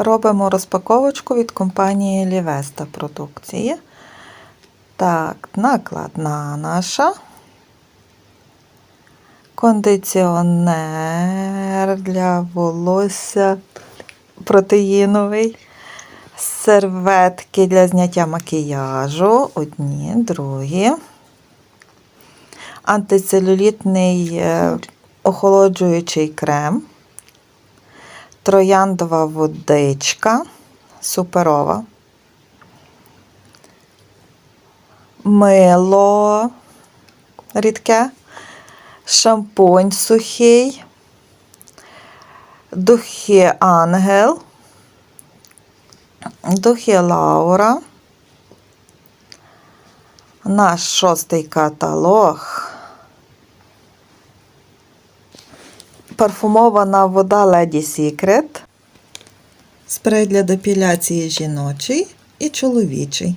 Робимо розпаковочку від компанії Лівеста продукції. Так, накладна наша. Кондиціонер для волосся протеїновий. Серветки для зняття макіяжу. Одні, другі. Антицелюлітний е, охолоджуючий крем. Трояндова водичка. Суперова. Мило рідке. Шампунь сухий. Духи Ангел. Духи Лаура. Наш шостий каталог. Парфумована вода Lady Secret. Спрей для депіляції жіночий і чоловічий.